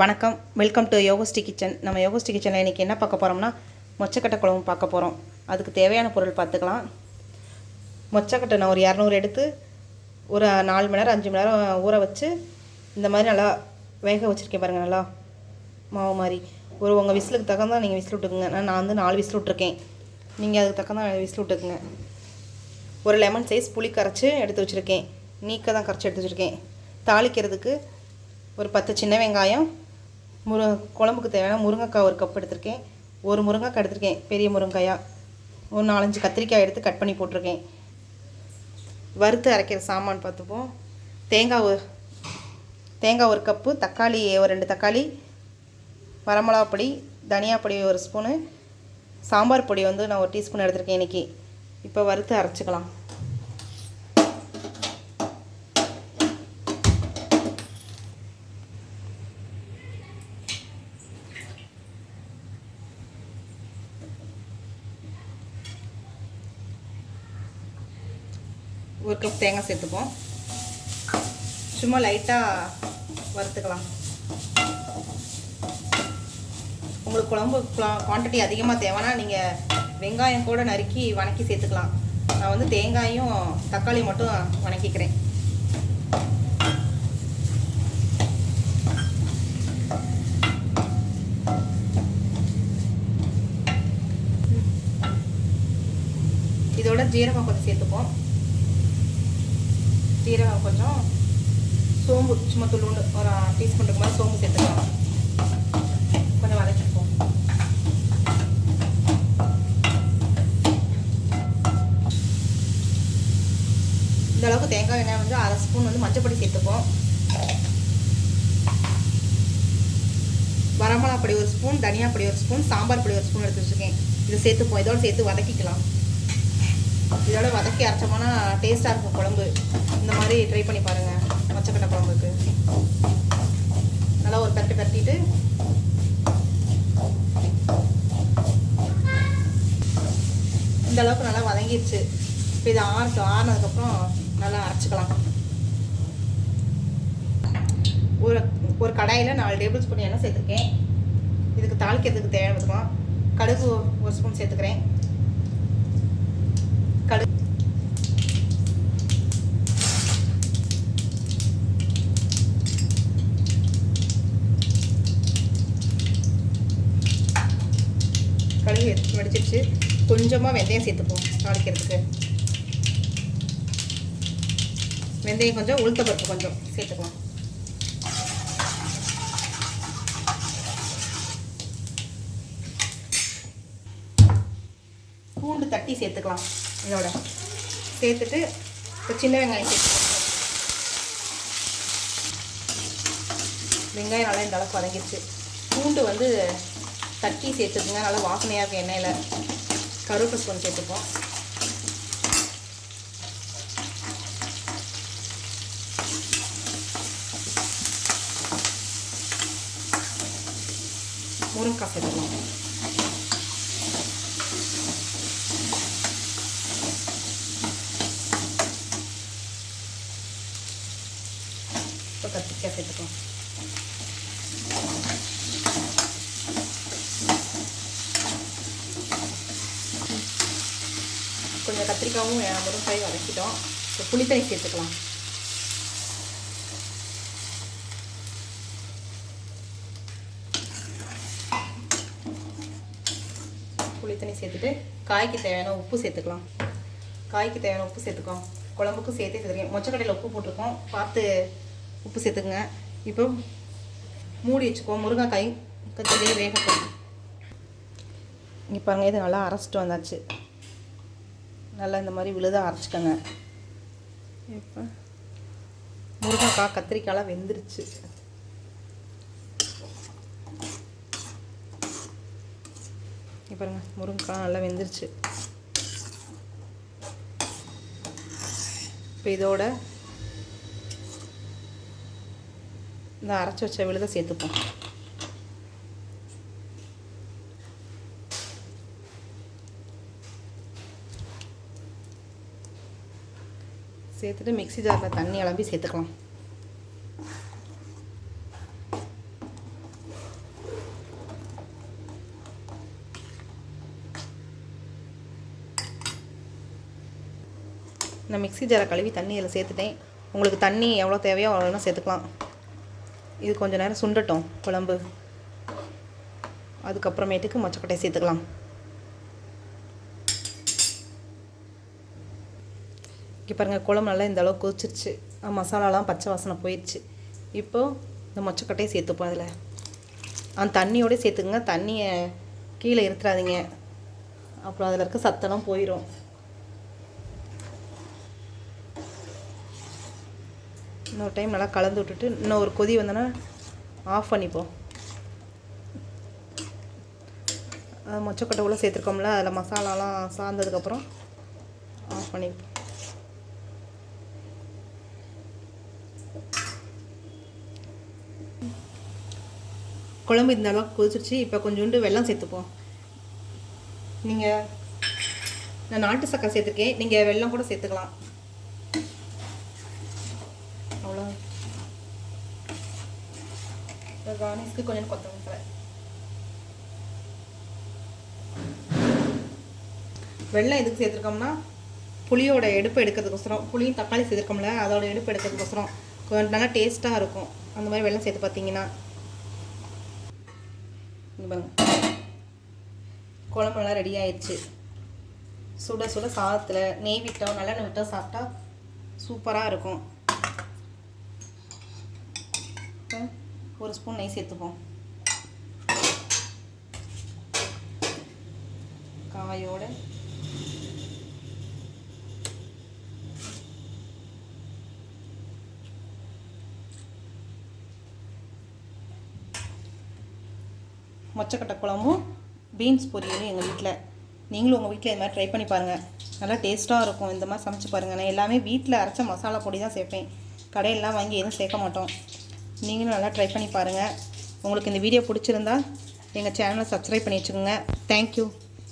வணக்கம். Welcome to யோகஸ்டி kitchen நம்ம யோகஸ்டி கிச்சனில் இன்றைக்கி என்ன பார்க்க போகிறோம்னா மொச்சக்கட்டை குழம்பு பார்க்க போகிறோம் அதுக்கு தேவையான பொருள் பார்த்துக்கலாம். மொச்சக்கட்டை நான் ஒரு இரநூறு எடுத்து ஒரு நாலு மணி நேரம் அஞ்சு மணி நேரம் ஊற வச்சு இந்த மாதிரி நல்லா வேக வச்சுருக்கேன் பாருங்கள் நல்லா மாவு மாதிரி. ஒரு உங்கள் விசிலுக்கு தகுந்தா நீங்கள் விசில் விட்டுக்குங்க. நான் நான் வந்து நாலு விசில் விட்ருக்கேன் நீங்கள் அதுக்கு தகுந்தா விசில் விட்டுக்குங்க. ஒரு லெமன் சைஸ் புளி கரைச்சி எடுத்து வச்சுருக்கேன். நீக்க தான் கரைச்சி எடுத்து வச்சுருக்கேன். தாளிக்கிறதுக்கு ஒரு பத்து சின்ன வெங்காயம் முரு குழம்புக்கு தேவையான முருங்கைக்காய் ஒரு கப் எடுத்திருக்கேன். ஒரு முருங்கைக்காய் எடுத்திருக்கேன். பெரிய முருங்கைக்காயாக ஒரு நாலஞ்சு கத்திரிக்காய் எடுத்து கட் பண்ணி போட்டிருக்கேன். வறுத்து அரைக்கிற சாமான் பார்த்துப்போம். தேங்காய் ஒரு தேங்காய் ஒரு கப்பு தக்காளி ஒரு ரெண்டு தக்காளி வரமிளகா பொடி தனியா பொடி ஒரு ஸ்பூனு சாம்பார் பொடி வந்து நான் ஒரு டீஸ்பூன் எடுத்திருக்கேன் இன்றைக்கி இப்போ வறுத்து அரைச்சிக்கலாம். ஒரு கப் தேங்காய் சேர்த்துப்போம். சும்மா லைட்டாக வறுத்துக்கலாம். உங்களுக்கு குழம்பு குவான்டிட்டி அதிகமாக தேவைன்னா நீங்கள் வெங்காயம் கூட நறுக்கி வணக்கி சேர்த்துக்கலாம். நான் வந்து தேங்காயும் தக்காளி மட்டும் வணக்கிக்கிறேன். இதோட ஜீரகம் கொஞ்சம் சேர்த்துப்போம். சீரகம் கொஞ்சம் சோம்பு சும்மா துள்ளுண்டு ஒரு டீஸ்பூன் மாதிரி சோம்பு சேர்த்துக்கலாம். கொஞ்சம் வதக்கிப்போம். இந்த அளவுக்கு தேங்காய் வெங்காயம் வந்து அரை ஸ்பூன் வந்து மஞ்சப்பொடி சேர்த்துப்போம். வரமிளகா பொடி ஒரு ஸ்பூன் தனியா பொடி ஒரு ஸ்பூன் சாம்பார் பொடி ஒரு ஸ்பூன் எடுத்து வச்சுருக்கேன். இதை சேர்த்துப்போம். இதோட சேர்த்து வதக்கிக்கலாம். இதோட வதக்கி அரைச்சோம்னா டேஸ்ட்டாக இருக்கும் குழம்பு. இந்த மாதிரி ட்ரை பண்ணி பாருங்கள் மச்சக்கட்டை குழம்புக்கு. நல்லா ஒரு பரட்டு பரட்டிட்டு. இந்த அளவுக்கு நல்லா வதங்கிடுச்சு இப்போ இது ஆறட்டும். ஆறினதுக்கப்புறம் நல்லா அரைச்சிக்கலாம். ஒரு ஒரு கடாயில் நாலு டேபிள் ஸ்பூன் எண்ணெய் சேர்த்துருக்கேன். இதுக்கு தாளிக்கிறதுக்கு தேவையான கடுகு ஒரு ஸ்பூன் சேர்த்துக்கிறேன். கடுகு வச்சிருச்சு கொஞ்சமாக வெந்தயம் சேர்த்துப்போம் தாளிக்கிறதுக்கு. வெந்தயம் கொஞ்சம் உளுத்த பருப்பு கொஞ்சம் சேர்த்துக்கலாம் பூண்டு தட்டி சேர்த்துக்கலாம் இதோட. சேர்த்துட்டு இப்போ சின்ன வெங்காயம் சேர்த்துக்கலாம். வெங்காயம் நல்லா இந்த அளவுக்கு வதங்கிடுச்சு பூண்டு வந்து தட்டி சேர்த்துக்குங்க. நல்லா வாசனையாக இருக்கும் எண்ணெயில். கருவேப்பிலை ஸ்பூன் சேர்த்துப்போம். முருங்கைக்காய் சேர்த்துக்கலாம் இப்போ கத்திரிக்காய் சேர்த்துக்கலாம் கத்திரிக்காவும் முருங்காய் வதக்கிட்டோம். இப்போ புளித்தண்ணி சேர்த்துக்கலாம். புளித்தண்ணி சேர்த்துட்டு காய்க்கு தேவையான உப்பு சேர்த்துக்கலாம். காய்க்கு தேவையான உப்பு சேர்த்துக்கோம் குழம்புக்கும் சேர்த்து சேர்த்துருக்கேன் மொச்சக்கடையில் உப்பு போட்டிருக்கோம். பார்த்து உப்பு சேர்த்துக்குங்க. இப்போ மூடி வச்சுக்குவோம். முருங்கைக்காய் கத்திரிக்காய் வேகட்டும் இங்கே பாருங்கள் இது நல்லா அரைச்சிட்டு வந்தாச்சு. நல்லா இந்த மாதிரி விழுதாக அரைச்சிக்கோங்க இப்போ முருங்கைக்காய் கத்திரிக்காயெலாம் வெந்துருச்சு. இங்கே பாருங்கள் முருங்கைக்காய் நல்லா வெந்துருச்சு. இப்போ இதோட இந்த அரைச்சி வச்ச விழுத சேர்த்துப்போம். சேர்த்துட்டு மிக்சி ஜாரில் தண்ணி இளம்பி சேர்த்துக்கலாம். நான் மிக்சி ஜாரை கழுவி தண்ணி இதில் சேர்த்துட்டேன். உங்களுக்கு தண்ணி எவ்வளோ தேவையோ அவ்வளோ சேர்த்துக்கலாம். இது கொஞ்சம் நேரம் சுண்டட்டும் குழம்பு. அதுக்கப்புறமேட்டுக்கு மொச்சக்கொட்டையை சேர்த்துக்கலாம். இங்கே பாருங்கள் குழம்பு நல்லா இந்த அளவுக்கு கொதிச்சிருச்சு. மசாலாலாம் பச்சை வாசனை போயிடுச்சு இப்போது இந்த மொச்சக்கட்டையை சேர்த்துப்போம் அதில் அந்த தண்ணியோட சேர்த்துக்குங்க. தண்ணியை கீழே இருத்துறாதீங்க அப்புறம் அதில் இருக்க சத்தெல்லாம் போயிடும் இன்னொரு டைம் நல்லா கலந்து விட்டுட்டு இன்னும் ஒரு கொதி வந்தோன்னா ஆஃப் பண்ணிப்போம். அது மொச்சக்கொட்டை உள்ள சேர்த்துருக்கோம்ல அதில் மசாலாலாம் சார்ந்ததுக்கப்புறம் ஆஃப் பண்ணிப்போம். குழம்பு இந்த அளவுக்கு கொதிச்சிருச்சு இப்போ கொஞ்சோண்டு வெல்லம் சேர்த்துப்போம். நீங்கள் நான் நாட்டு சக்கரை சேர்த்துருக்கேன் நீங்கள் வெல்லம் கூட சேர்த்துக்கலாம். அவ்வளோ கார்னிஷ்க்கு கொஞ்சம் கொத்தமல்லி வெள்ளம் எதுக்கு சேர்த்துருக்கோம்னா புளியோட எடுப்பு எடுக்கிறதுக்கோசரம் புளியும் தக்காளி சேர்த்துருக்கோம்ல அதோட எடுப்பு எடுக்கிறதுக்கோசரம் கொஞ்சம் நல்லா டேஸ்ட்டாக இருக்கும். அந்த மாதிரி வெள்ளம் சேர்த்து பார்த்தீங்கன்னா பாருங்க. குழம்பு ரெடி ஆயிடுச்சு சுட சுட சாதத்தில் நெய் விட்டோம் நல்லெண்ணெய் விட்டோம் சாப்பிட்டா சூப்பராக இருக்கும். ஒரு ஸ்பூன் நெய் சேர்த்துப்போம். காயோட மொச்சக்கட்டை குழம்பும் பீன்ஸ் பொரியலும் எங்கள் வீட்டில் நீங்களும் உங்கள் வீட்டில் இது மாதிரி ட்ரை பண்ணி பாருங்கள் நல்லா டேஸ்ட்டாக இருக்கும். இந்த மாதிரி சமைச்சு பாருங்கள் நான் எல்லாமே வீட்டில் அரைச்ச மசாலா பொடி தான் சேர்ப்பேன். கடையெல்லாம் வாங்கி எதுவும் சேர்க்க மாட்டோம். நீங்களும் நல்லா ட்ரை பண்ணி பாருங்கள் உங்களுக்கு இந்த வீடியோ பிடிச்சிருந்தா எங்கள் சேனலை சப்ஸ்கிரைப் பண்ணி வச்சுக்கோங்க. தேங்க்யூ